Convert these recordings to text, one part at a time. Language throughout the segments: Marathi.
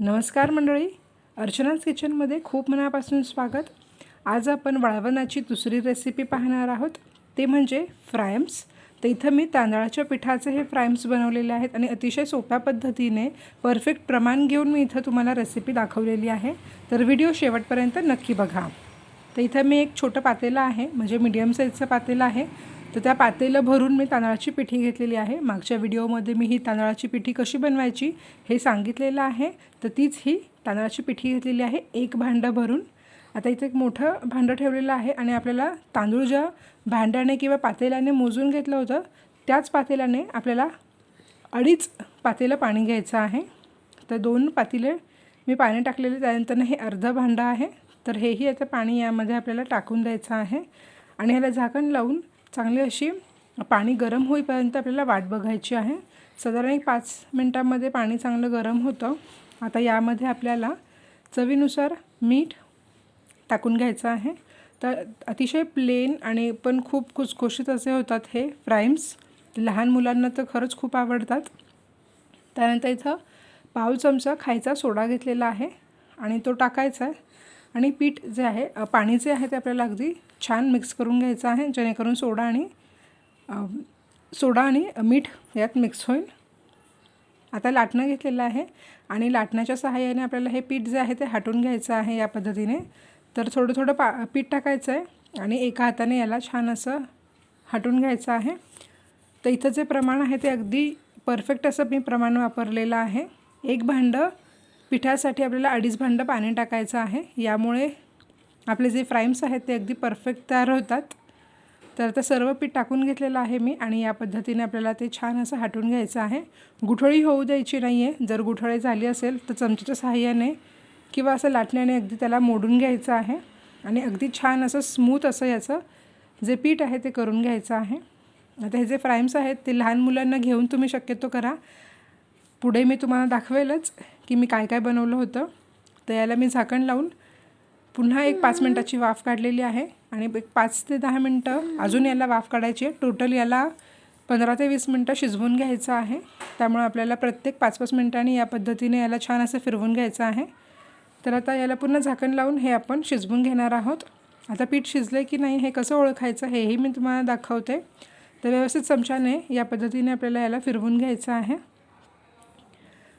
नमस्कार मंडळी. अर्चनाज किचनमध्ये खूप मनापासून स्वागत. आज आपण वाळवणाची दुसरी रेसिपी पाहणार आहोत. ते म्हणजे फ्रायम्स. तर इथं मी तांदळाच्या पिठाचे हे फ्रायम्स बनवलेले आहेत आणि अतिशय सोप्या पद्धतीने परफेक्ट प्रमाण घेऊन मी इथं तुम्हाला रेसिपी दाखवलेली आहे. तर व्हिडिओ शेवटपर्यंत नक्की बघा. तर इथं मी एक छोटं पातेलं आहे. म्हणजे मीडियम साईजचं पातेलं आहे. तर त्या पातेलं भरून मी तांदळाची पिठी घेतलेली आहे. मागच्या व्हिडिओमध्ये मी ही तांदळाची पिठी कशी बनवायची हे सांगितलेलं आहे. तर तीच ही तांदळाची पिठी घेतलेली आहे. एक भांडं भरून. आता इथे एक मोठं भांडं ठेवलेलं आहे आणि आपल्याला तांदूळ ज्या भांड्याने किंवा पातेल्याने मोजून घेतलं होतं त्याच पातेल्याने आपल्याला अडीच पातेलं पाणी घ्यायचं आहे. तर दोन पातेले मी पाणी टाकलेले त्यानंतरनं हे अर्धं भांडं आहे. तर हेही आता पाणी यामध्ये आपल्याला टाकून द्यायचं आहे. आणि ह्याला झाकण लावून चांगली अशी पाणी गरम होईपर्यंत आपल्याला वाट बघायची आहे. साधारण एक पाच मिनटामध्ये पाणी चांगलं गरम होतं. आता यामध्ये आपल्याला चवीनुसार मीठ टाकून घ्यायचं आहे. तर अतिशय प्लेन आणि पण खूप खुसखुशीत असे होतात हे फ्राईम्स लहान मुलांना तर खरंच खूप आवडतात. त्यानंतर इथं पाव चमचा खायचा सोडा घेतलेला आहे आणि तो टाकायचा आहे. आणि पीठ जे आहे पाणी जे आहे ते आपल्याला अगदी छान मिक्स करून घ्यायचं आहे जेणेकरून सोडा आणि सोडा आणि मीठ यात मिक्स होईल. आता लाटणं घेतलेलं आहे आणि लाटण्याच्या सहाय्याने आपल्याला हे पीठ जे आहे ते हाटून घ्यायचं आहे या पद्धतीने. तर थोडं थोडं पा पीठ टाकायचं आहे आणि एका हाताने याला छान असं हाटून घ्यायचं आहे. तर इथं जे प्रमाण आहे ते अगदी परफेक्ट असं मी प्रमाण वापरलेलं आहे. एक भांडं पिठासाठी आपल्याला अडीच भांडं पाणी टाकायचं आहे. यामुळे आपले जे फ्राईम्स आहेत ते अगदी परफेक्ट तयार होतात. तर आता सर्व पीठ टाकून घेतलेलं आहे मी आणि या पद्धतीने आपल्याला ते छान असं हाटून घ्यायचं आहे. गुठळी होऊ द्यायची नाही आहे जर गुठळी झाली असेल तर चमच्याच्या सहाय्याने किंवा असं लाटण्याने अगदी त्याला मोडून घ्यायचं आहे. आणि अगदी छान असं स्मूथ असं याचं जे पीठ आहे ते करून घ्यायचं आहे. आता हे जे फ्राईम्स आहेत ते लहान मुलांना घेऊन तुम्ही शक्यतो करा. पुढे मी तुम्हाला दाखवेलच. की मी काय काय बनवलं होतं तर याला मी झाकण लावून पुन्हा एक पाच मिनटाची वाफ काढलेली आहे आणि एक पाच ते दहा मिनटं अजून याला वाफ काढायची आहे. टोटल याला पंधरा ते वीस मिनटं शिजवून घ्यायचं आहे. त्यामुळे आपल्याला प्रत्येक पाच पाच मिनटांनी या पद्धतीने याला छान असं फिरवून घ्यायचं आहे. तर आता याला पुन्हा झाकण लावून हे आपण शिजवून घेणार आहोत. आता पीठ शिजलं की नाही हे कसं ओळखायचं हेही मी तुम्हाला दाखवते. तर व्यवस्थित चमच्याने या पद्धतीने आपल्याला याला फिरवून घ्यायचं आहे.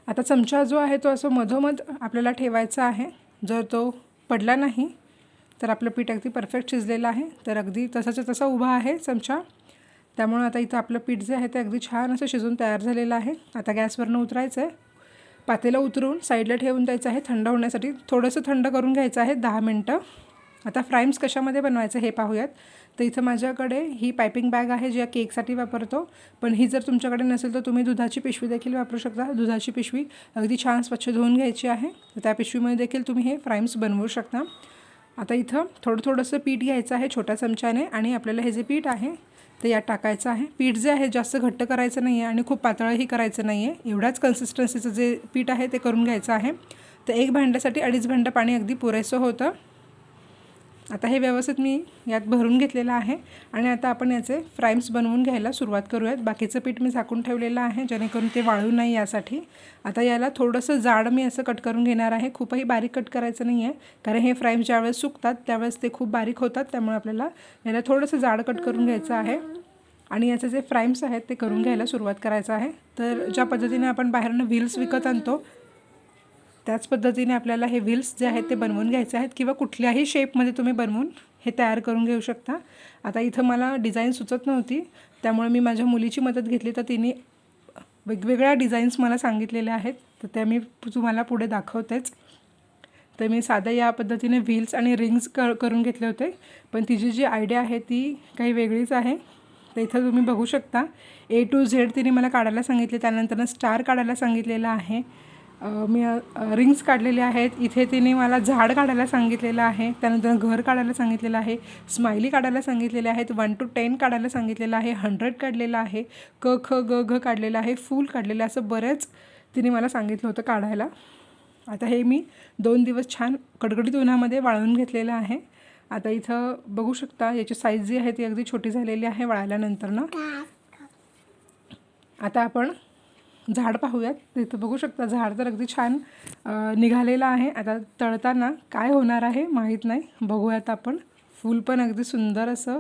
आता चमचा जो आहे तो असं मधोमध आपल्याला ठेवायचा आहे. जर तो पडला नाही तर आपलं पीठ अगदी परफेक्ट शिजलेलं आहे. तर अगदी तसाच्या तसा उभा आहे चमचा. त्यामुळं आता इथं आपलं पीठ जे आहे ते अगदी छान असं शिजून तयार झालेलं आहे. आता गॅसवरनं उतरायचं आहे पातेला उतरून साईडला ठेवून द्यायचं आहे. थंड होण्यासाठी थोडंसं थंड करून घ्यायचं आहे दहा मिनटं. आता फ्राईम्स कशामध्ये बनवायचं हे पाहूयात. तर इथं माझ्याकडे ही पायपिंग बॅग आहे जी या केकसाठी वापरतो. पण ही जर तुमच्याकडे नसेल तर तुम्ही दुधाची पिशवी देखील वापरू शकता. दुधाची पिशवी अगदी छान स्वच्छ धुवून घ्यायची आहे. तर त्या पिशवीमध्ये देखील तुम्ही हे फ्राईम्स बनवू शकता. आता इथं थोडं थोडंसं पीठ घ्यायचं आहे छोट्या चमच्याने आणि आपल्याला हे जे पीठ आहे ते यात टाकायचं आहे. पीठ जे आहे जास्त घट्ट करायचं नाही आहे आणि खूप पातळही करायचं नाही आहे एवढ्याच कन्सिस्टन्सीचं जे पीठ आहे ते करून घ्यायचं आहे. तर एक भांड्यासाठी अडीच भांडं पाणी अगदी पुरेसं होतं. आता हे व्यवस्थित मी यात भरून घेतलेलं आहे आणि आता आपण याचे फ्राईम्स बनवून घ्यायला सुरुवात करूयात. बाकीचं पीठ मी झाकून ठेवलेलं आहे जेणेकरून ते वाळू नाही यासाठी. आता याला थोडंसं जाड मी असं कट करून घेणार आहे. खूपही बारीक कट करायचं नाही आहे कारण हे फ्राईम्स ज्यावेळेस सुकतात त्यावेळेस ते खूप बारीक होतात त्यामुळे आपल्याला याला थोडंसं जाड कट करून घ्यायचं आहे. आणि याचे जे फ्राईम्स आहेत ते करून घ्यायला सुरुवात करायचं आहे. तर ज्या पद्धतीने आपण बाहेरनं व्हील्स विकत आणतो त्याच पद्धतीने आपल्याला हे व्हील्स जे आहेत ते बनवून घ्यायचे आहेत किंवा कुठल्याही शेपमध्ये तुम्ही बनवून हे तयार करून घेऊ शकता. आता इथं मला डिझाईन सुचत नव्हती त्यामुळे मी माझ्या मुलीची मदत घेतली तर तिने वेगवेगळ्या डिझाईन्स मला सांगितलेल्या आहेत तर त्या मी तुम्हाला पुढे दाखवतेच. तर मी साध्या या पद्धतीने व्हील्स आणि रिंग्स क करून घेतले होते पण तिची जी आयडिया आहे ती काही वेगळीच आहे. तर इथं तुम्ही बघू शकता ए टू झेड तिने मला काढायला सांगितले त्यानंतर स्टार काढायला सांगितलेलं आहे. मी रिंग्स काढलेले आहेत. इथे तिने मला झाड काढायला सांगितलेलं आहे. त्यानंतर घर काढायला सांगितलेलं आहे. स्माइली काढायला सांगितलेले आहेत. वन टू टेन काढायला सांगितलेलं आहे. हंड्रेड काढलेलं आहे. क ख ग घ काढलेलं आहे. फूल काढलेलं आहे. असं बरेच तिने मला सांगितलं होतं काढायला. आता हे मी दोन दिवस छान कडकडीत उन्हामध्ये वाळवून घेतलेलं आहे. आता इथं बघू शकता याची साईज जी आहे ती अगदी छोटी झालेली आहे. वाळल्यानंतर ना. आता आपण झाड पाहूयात. तिथं बघू शकता झाड तर अगदी छान निघालेलं आहे. आता तळताना काय होणार आहे माहीत नाही. बघूयात आपण. फूल पण अगदी सुंदर असं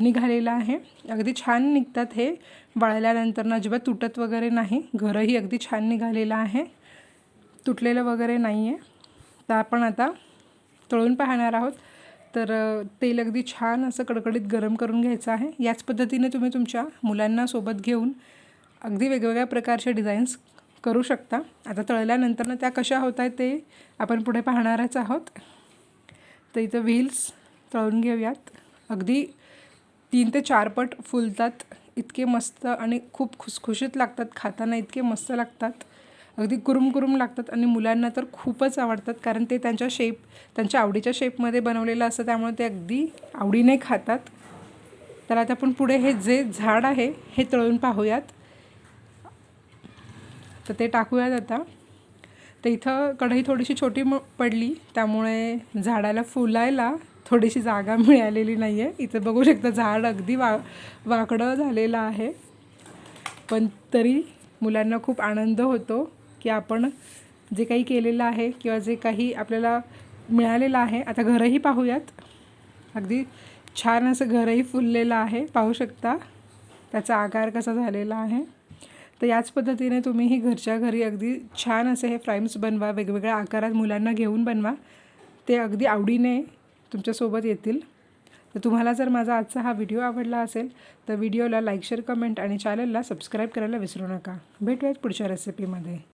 निघालेलं आहे. अगदी छान निघतात हे. वाळल्यानंतर अजिबात तुटत वगैरे नाही. घरही अगदी छान निघालेलं आहे. तुटलेलं वगैरे नाही आहे तर आपण आता तळून पाहणार आहोत. तर तेल अगदी छान असं कडकडीत गरम करून घ्यायचं आहे. याच पद्धतीने तुम्ही तुमच्या मुलांना सोबत घेऊन अगदी वेगवेगळ्या प्रकारचे डिझाईन्स करू शकता. आता तळल्यानंतर ना त्या कशा होत आहेत ते आपण पुढे पाहणारच आहोत. तर इथं व्हील्स तळून घेऊयात. अगदी तीन ते चार पट फुलतात इतके मस्त आणि खूप खुसखुशीत लागतात. खाताना इतके मस्त लागतात. अगदी कुरुम कुरुम लागतात आणि मुलांना तर खूपच आवडतात कारण ते त्यांच्या शेप त्यांच्या आवडीच्या शेपमध्ये बनवलेलं असतं त्यामुळे ते अगदी आवडीने खातात. तर आता आपण पुढे हे जे झाड आहे हे तळून पाहूयात. तर ते टाकूयात आता. तर इथं कढई थोडीशी छोटी म पडली त्यामुळे झाडाला फुलायला थोडीशी जागा मिळालेली नाही आहे इथं बघू शकता झाड अगदी वा वाकडं झालेलं आहे. पण तरी मुलांना खूप आनंद होतो की आपण जे काही केलेलं आहे किंवा जे काही आपल्याला मिळालेलं आहे आता घरही पाहूयात. अगदी छान असं घरही फुललेलं आहे पाहू शकता त्याचा आकार कसा झालेला आहे. तर याच पद्धतीने तुम्हीही घरच्या घरी अगदी छान असे हे फ्राईम्स बनवा वेगवेगळ्या आकारात मुलांना घेऊन बनवा. ते अगदी आवडीने तुमच्यासोबत येतील. तर तुम्हाला जर माझा आजचा हा व्हिडिओ आवडला असेल तर व्हिडिओला लाईक शेअर कमेंट आणि चॅनलला सबस्क्राईब करायला विसरू नका. भेटूयात पुढच्या रेसिपीमध्ये.